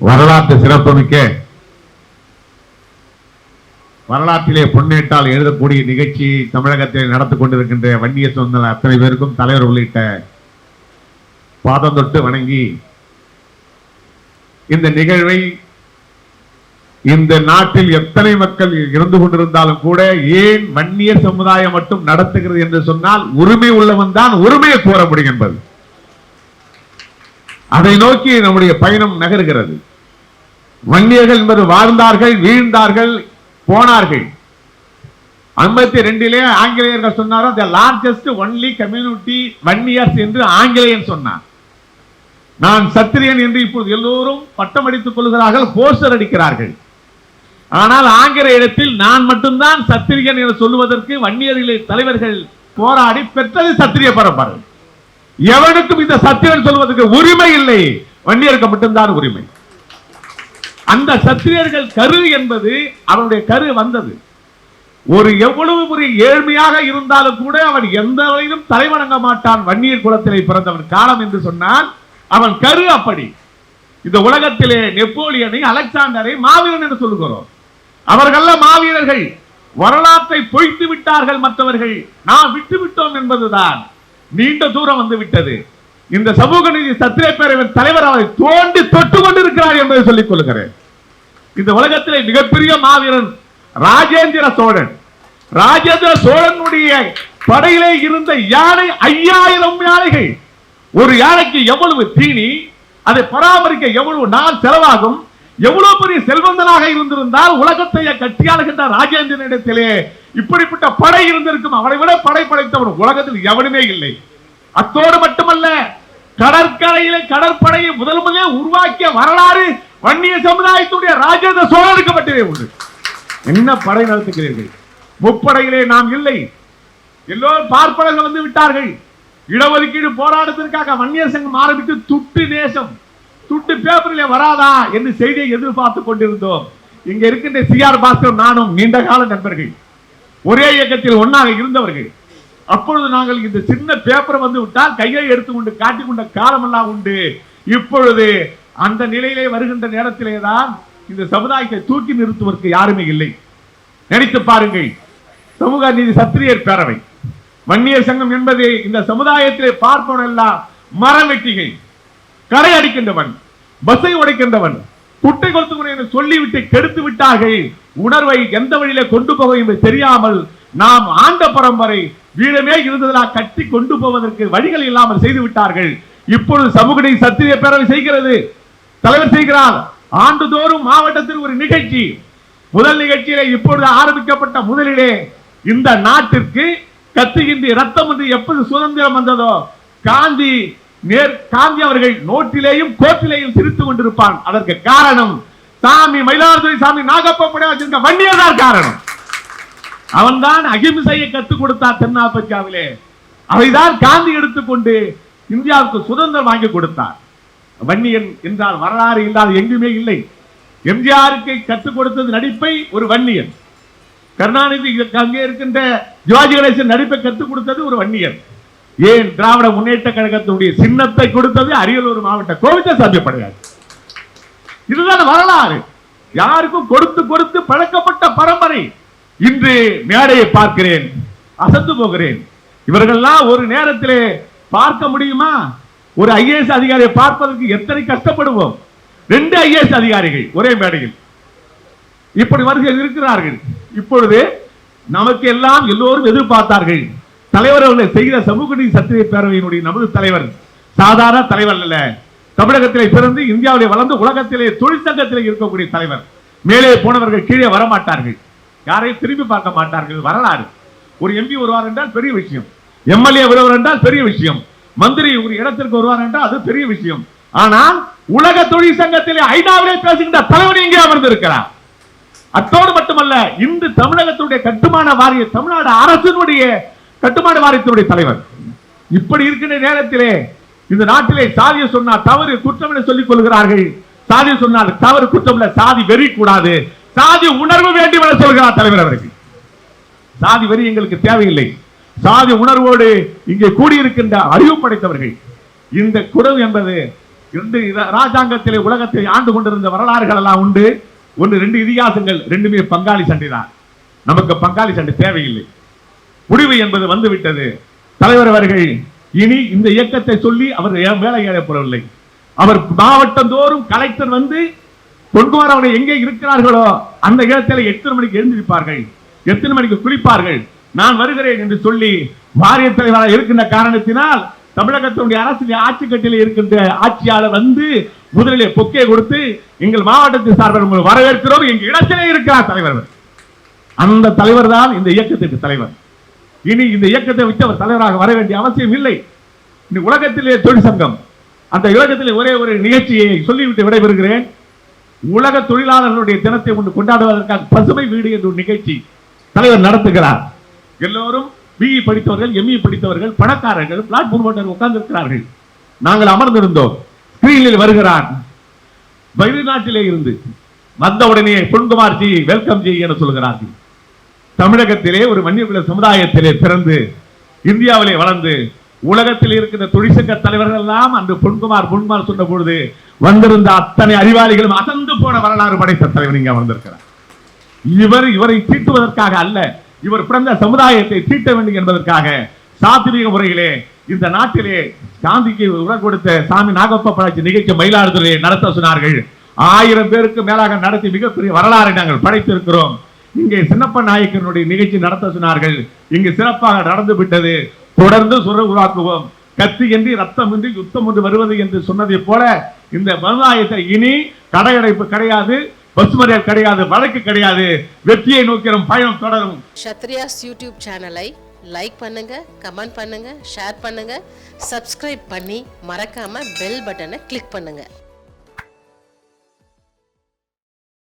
வரலாற்று சிறப்புமிக்க வரலாற்றிலே பொன்னேட்டால் எழுதக்கூடிய நிகழ்ச்சி தமிழகத்தில் நடத்து கொண்டிருக்கின்ற வன்னிய சொந்த அத்தனை பேருக்கும் தலைவர் உள்ளிட்ட பாதம் தொட்டு வணங்கி இந்த நிகழ்வை இந்த நாட்டில் எத்தனை மக்கள் இருந்து கொண்டிருந்தாலும் கூட ஏன் வன்னிய சமுதாயம் மட்டும் நடத்துகிறது என்று சொன்னால் உரிமை உள்ளவன் தான் உரிமையை கோர முடியும் என்பது. அதை நோக்கி நம்முடைய பயணம் நகர்கிறது. வன்னியர்கள் என்பது வாழ்ந்தார்கள் வீழ்ந்தார்கள் போனார்கள். ஐம்பத்தி ரெண்டிலே ஆங்கிலேயர்கள் சொன்னாரோ the largest only community Vanniyars என்று ஆங்கிலேயன் சொன்னார். நான் சத்திரியன் என்று இப்போது எல்லோரும் பட்டம் அடித்துக் கொள்கிறார்கள் போஸ்டர் அடிக்கிறார்கள். ஆனால் ஆங்கில இடத்தில் நான் மட்டும்தான் சத்திரியன் என்று சொல்லுவதற்கு வன்னியர்களின் தலைவர்கள் போராடி பெற்றது சத்திரிய பரம்பரை. எவனுக்கும் இந்த சத்திரியன் சொல்வதற்கு உரிமை இல்லை. வன்னியருக்கு மட்டும்தான் உரிமை. அந்த சத்திரியர்கள் கரு என்பது அவனுடைய கரு வந்தது. ஒரு எவ்வளவு ஒரு ஏழ்மையாக இருந்தாலும் கூட அவன் எந்த வகையிலும் தலைவணங்க மாட்டான் வன்னியர் குலத்திலே பிறந்தவன் காலம் என்று சொன்னால் அவன் கரு அப்படி. இந்த உலகத்திலே நெப்போலியனை அலெக்சாண்டரை மாவீரன் என்று சொல்லுகிறோம். அவர்கள மாவீரர்கள் வரலாற்றை பொய்த்து விட்டார்கள் மற்றவர்கள். நாம் விட்டு விட்டோம் என்பதுதான். நீண்ட தூரம் வந்து விட்டது. இந்த சமூக நீதி சத்திரிய பேரவின் தலைவர் அவரை தோண்டி தொட்டு கொண்டிருக்கிறார் என்பதை சொல்லிக் கொள்கிறேன் இந்த உலகத்திலே மிகப்பெரிய மாவீரன் ராஜேந்திர சோழன். ராஜேந்திர சோழனுடைய படையிலே இருந்த யானை ஐயாயிரம் யானைகள். ஒரு யானைக்கு எவ்வளவு தீனி அதை பராமரிக்க எவ்வளவு நாள் செலவாகும் எவ்வளவு பெரிய செல்வந்தனாக இருந்திருந்தால் உலகத்தை கட்டியாளுகின்ற ராஜேந்திரனிடத்திலே இப்படிப்பட்ட படை இருந்திருக்கும். அவனை விட படை படைத்தவன் உலகத்தில் எவனுமே இல்லை. அத்தோடு மட்டுமல்ல கடற்கரையில கடற்படையை முதல் முதலே உருவாக்கிய வரலாறு வன்னிய சமுதாயத்துடைய ராஜேந்திர சோழனுக்கு மட்டுமே உண்டு. என்ன படை நடத்துகிறீர்கள்? முப்படையிலே நாம் இல்லை. எல்லோரும் பார்ப்பனர்கள் வந்து விட்டார்கள். இடஒதுக்கீடு போராட்டத்திற்காக வன்னியர் சங்கம் ஆரம்பித்து துட்டு தேசம் துட்டு பேப்பரிலே வராதா என்று செய்தியை எதிர்பார்த்து கொண்டிருந்தோம். இங்க இருக்கின்ற சிஆர் பாஸ்கர் நானும் நீண்ட கால நண்பர்கள். ஒரே இயக்கத்தில் ஒன்னாக இருந்தவர்கள். அப்பொழுது நாங்கள் இந்த சின்ன பேப்பரை வந்து விட்டால் கையை எடுத்துக்கொண்டு காட்டிக்கொண்ட காலமெல்லாம் உண்டு. இப்பொழுது அந்த நிலையிலே வருகின்ற நேரத்திலே தான் இந்த சமுதாயத்தை தூக்கி நிறுத்துவதற்கு யாருமே இல்லை. நினைத்து பாருங்கள். சமூக நீதி சத்திரியர் பேரவை. வன்னியர் சங்கம் என்பது இந்த சமுதாயத்திலே பார்ப்பவன் எல்லாம் மரம் வெட்டிகை கரை அடிக்கின்றவன் பஸ்ஸை உடைக்கின்றவன் குட்டை கொடுத்து என்று சொல்லிவிட்டு கெடுத்து விட்டார்கள். உணர்வை எந்த வழியில கொண்டு போக என்று தெரியாமல் நாம் ஆண்ட பரம்பரை வீடமே இருந்ததா கட்டி கொண்டு போவதற்கு வழிகள் இல்லாமல் செய்து விட்டார்கள். இப்பொழுது சமூக சத்திரிய பேரவை செய்கிறது. தலைவர் செய்கிறார். ஆண்டுதோறும் மாவட்டத்தில் ஒரு நிகழ்ச்சி. முதல் நிகழ்ச்சியிலே இப்பொழுது ஆரம்பிக்கப்பட்ட முதலிலே இந்த நாட்டிற்கு கத்துகின்ற ரத்தம் என்று எப்போது சுதந்திரம் வந்ததோ காந்தி நேர் காந்தி அவர்கள் நோட்டிலேயும் கோட்டிலேயும் சிரித்துக் கொண்டிருப்பான். அதற்கு காரணம் சாமி மயிலாடுதுறை சாமி நாகப்ப வச்சிருக்க வன்னியர் தான் காரணம். அவன்தான் அகிம்சையை கற்றுக் கொடுத்தார் தென்னாப்பிரிக்காவிலே. அவைதான் காந்தி எடுத்துக்கொண்டு இந்தியாவுக்கு சுதந்திரம் வாங்கி கொடுத்தார். வன்னியன் என்றால் வரலாறு இல்லாத எங்குமே இல்லை. எம்ஜிஆருக்கு கற்றுக் கொடுத்தது நடிப்பை ஒரு வன்னியன். கருணாநிதி அங்கே இருக்கின்ற சிவாஜி கணேசன் நடிப்பை கற்றுக் கொடுத்தது ஒரு வன்னியன். ஏன் திராவிட முன்னேற்ற கழகத்தினுடைய சின்னத்தை கொடுத்தது அரியலூர் மாவட்ட கோவிந்தசாமி படையார். இதுதான் வரலாறு. யாருக்கும் கொடுத்து கொடுத்து பழக்கப்பட்ட பரம்பரை. இன்று மேடையை பார்க்கிறேன் அசந்து போகிறேன். இவர்கள்லாம் ஒரு நேரத்திலே பார்க்க முடியுமா? ஒரு ஐஏஎஸ் அதிகாரியை பார்ப்பதற்கு எத்தனை கஷ்டப்படுவோம்? ரெண்டு ஐஏஎஸ் அதிகாரிகள் ஒரே மேடையில். இப்படி வருகை இருக்கிறார்கள். இப்பொழுது நமக்கு எல்லாம் எல்லோரும் எதிர்பார்த்தார்கள். தலைவர் அவர்களை செய்த சமூக நீதி சத்திரிய பேரவையினுடைய நமது தலைவர் சாதாரண தலைவர் அல்ல. தமிழகத்திலே பிறந்து இந்தியாவிலே வளர்ந்து உலகத்திலே தொழிற்சங்கத்திலே இருக்கக்கூடிய தலைவர். மேலே போனவர்கள் கீழே வரமாட்டார்கள். யாரையும் திரும்பி பார்க்க மாட்டார்கள். வரலாறு. ஒரு எம்பி வருவார் என்றால் பெரிய விஷயம். எம்எல்ஏ வருவார் என்றால் பெரிய விஷயம். மந்திரி ஒரு இடத்திற்கு வருவார் என்றால் அது பெரிய விஷயம். ஆனால் உலக தொழிற்சங்கத்திலே ஐநாவிலே பேசுகின்ற தலைவர் இங்கே அமர்ந்திருக்கிறார். அத்தோடு மட்டுமல்ல இன்று தமிழகத்துடைய கட்டுமான வாரிய தமிழ்நாடு அரசினுடைய கட்டுமான வாரியத்தினுடைய தலைவர். இப்படி இருக்கின்ற நேரத்திலே இந்த நாட்டிலே சாதிய சொன்னால் தவறு குற்றம் என சொல்லிக் கொள்கிறார்கள். சாதி சொன்னால் தவறு குற்றம் சாதி வெறி கூடாது சாதி உணர்வு வேண்டும் என சொல்கிறார் தலைவர் அவர்கள். சாதி வரி எங்களுக்கு தேவையில்லை. சாதி உணர்வோடு இங்கே கூடியிருக்கின்ற அறிவு படைத்தவர்கள். இந்த குடல் என்பது இரண்டு ராஜாங்கத்திலே உலகத்தை ஆண்டு கொண்டிருந்த வரலாறுகள் எல்லாம் உண்டு. ஒன்று ரெண்டு இதிகாசங்கள் ரெண்டுமே பங்காளி சண்டை தான். நமக்கு பங்காளி சண்டை தேவையில்லை. முடிவு என்பது வந்துவிட்டது. தலைவர் அவர்கள் இனி இந்த இயக்கத்தை சொல்லி அவர் வேலை ஏறப்படவில்லை அவர் மாவட்டந்தோறும் கலெக்டர் வந்து பொன்குமார் அவர்கள் எங்கே இருக்கிறார்களோ அந்த இடத்துல எத்தனை மணிக்கு எழுந்திருப்பார்கள்? எத்தனை மணிக்கு குளிப்பார்கள்? நான் வருகிறேன் என்று சொல்லி வாரிய தலைவராக இருக்கின்ற காரணத்தினால் தமிழகத்தினுடைய அரசியல் ஆட்சி கட்டில இருக்கின்ற ஆட்சியாளர் வந்து முதலிலே பொக்கே கொடுத்து எங்கள் மாவட்டத்தின் சார்பில் உங்களை வரவேற்கிறோம். எங்க இடத்திலே இருக்கிறார் தலைவர் அந்த தலைவர் தான் இந்த இயக்கத்திற்கு தலைவர். இனி இந்த இயக்கத்தை விட்டு அவர் தலைவராக வர வேண்டிய அவசியம் இல்லை. இந்த உலகத்திலே தொழிற்சங்கம். அந்த உலகத்திலே ஒரே ஒரு நிகழ்ச்சியை சொல்லிவிட்டு விடைபெறுகிறேன். உலக தொழிலாளர்களுடைய தினத்தை கொண்டு கொண்டாடுவதற்காக பசுமை வீடு என்ற ஒரு நிகழ்ச்சி தலைவர் நடத்துகிறார். எல்லோரும் பிஇ படித்தவர்கள் எம்இ படித்தவர்கள் பணக்காரர்கள் பிளாட்ஃபார்ம் போட்டு உட்கார்ந்திருக்கிறார்கள். நாங்கள் அமர்ந்திருந்தோம். ஸ்கிரீனில் வருகிறார். வெளிநாட்டிலே இருந்து வந்த உடனே பொன்குமார் ஜி வெல்கம் ஜி என சொல்கிறார்கள். தமிழகத்திலே ஒரு மன்னியகுல சமுதாயத்திலே பிறந்து இந்தியாவிலே வளர்ந்து உலகத்தில் இருக்கிற தொழிற்சங்க தலைவர்கள் எல்லாம் அன்று பொன்குமார் பொன்குமார் சொன்ன பொழுது வந்திருந்த அத்தனை அறிவாளிகளும் அசந்து போன வரலாறு படைத்த தலைவர் இங்க வந்திருக்கிறார். இவர் இவரை தீட்டுவதற்காக அல்ல இவர் பிறந்த சமுதாயத்தை தீட்ட வேண்டும் என்பதற்காக சாத்திரிக முறையிலே இந்த நாட்டிலே காந்திக்கு உரம் கொடுத்த சாமி நாகப்ப பழச்சி நிகழ்ச்சி மயிலாடுதுறையை நடத்த சொன்னார்கள். ஆயிரம் பேருக்கு மேலாக நடத்தி மிகப்பெரிய வரலாறை நாங்கள் படைத்திருக்கிறோம். இங்கே சின்னப்ப நாயக்கனுடைய நிகழ்ச்சி நடத்த சொன்னார்கள். இங்கு சிறப்பாக நடந்து விட்டது. தொடர்ந்து சுர உருவாக்குவோம். கத்தி என்று ரத்தம் என்று யுத்தம் என்று வருவது என்று சொன்னதை போல இந்த சமுதாயத்தை இனி கடையடைப்பு கிடையாது பஸ் கிடையாது வழக்கு கிடையாது. வெற்றியை நோக்கிறோம் பயணம் தொடரும். சத்ரியாஸ் யூடியூப் சேனலை லைக் பண்ணுங்க கமெண்ட் பண்ணுங்க ஷேர் பண்ணுங்க சப்ஸ்கிரைப் பண்ணி மறக்காம பெல் பட்டனை கிளிக் பண்ணுங்க.